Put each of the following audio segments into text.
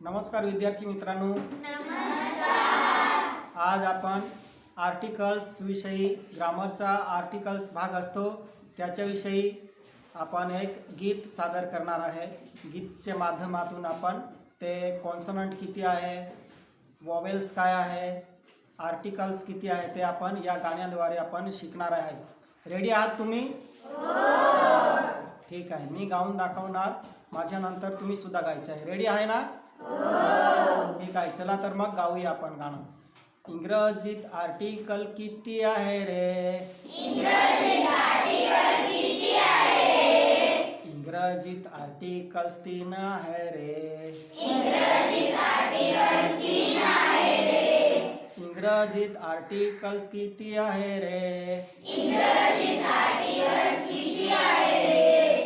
नमस्कार विद्यार्थी मित्रांनो. आज आपण आर्टिकल्स विषयी ग्रामरचा आर्टिकल्स भाग असतो. त्याच्याविषयी आपण एक गीत सादर करणार आहे. गीतच्या माध्यमातून आपण ते कॉन्सनंट किती आहे वॉवेल्स काय आहे आर्टिकल्स किती आहे ते आपण या गाण्याद्वारे आपण शिकणार आहे. रेडी आहात तुम्ही? ठीक आहे. मी गाऊन दाखवणार. माझ्यानंतर तुम्ही सुद्धा गायचं आहे. रेडी आहे ना? ठीक आहे चला तर मग गाऊया आपण गाणं. इंग्रजीत आर्टिकल किती आहे रे? इंग्रजीत आर्टिकल्स तीन आहे रे. इंग्रजीत आर्टिकल्स किती आहे रे? इंग्रजीत आर्टिकल तीन आहे रे?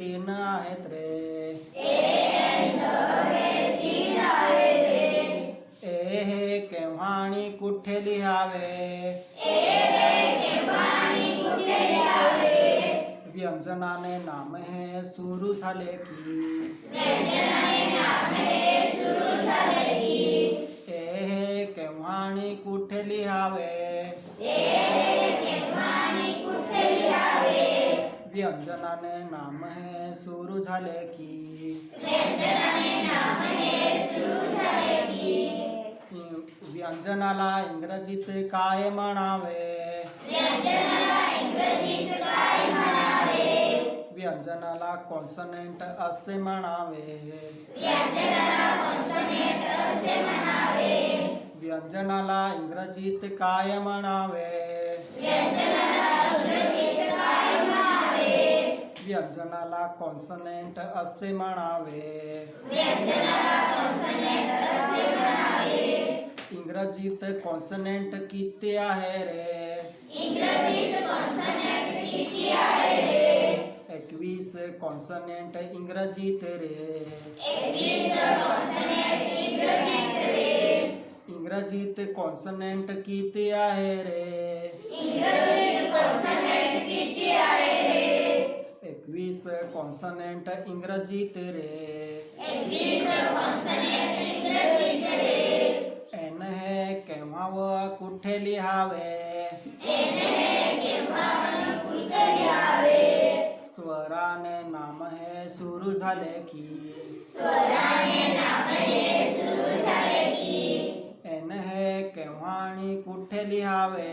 तीन आहेत रे ए हे केव्हा आणि कुठे लिहावे व्यंजनाने नाम हे सुरू झाले की व्यंजनाने नाम हे सुरू झाले की. व्यंजनाला इंग्रजीत काय म्हणावे? व्यंजनाला कॉन्सनेंट असे म्हणावे. व्यंजनाला इंग्रजीत काय म्हणावे? व्यंजनाला कॉन्सनेंट असे म्हणावे. इंग्रजीत कॉन्सनेंट किती आहे रे? एकवीस कॉन्सनेंट इंग्रजीत रे. इंग्रजीत कॉन्सनेंट किती आहे रे? एकवीस कॉन्सनेंट इंग्रजीत रे एन हे केव्हा व कुठे लिहावे। स्वराने नाम हे सुरू झाले की। एन हे केव्हा आणि कुठे लिहावे।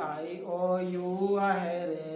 आई ओ यू आहे रे.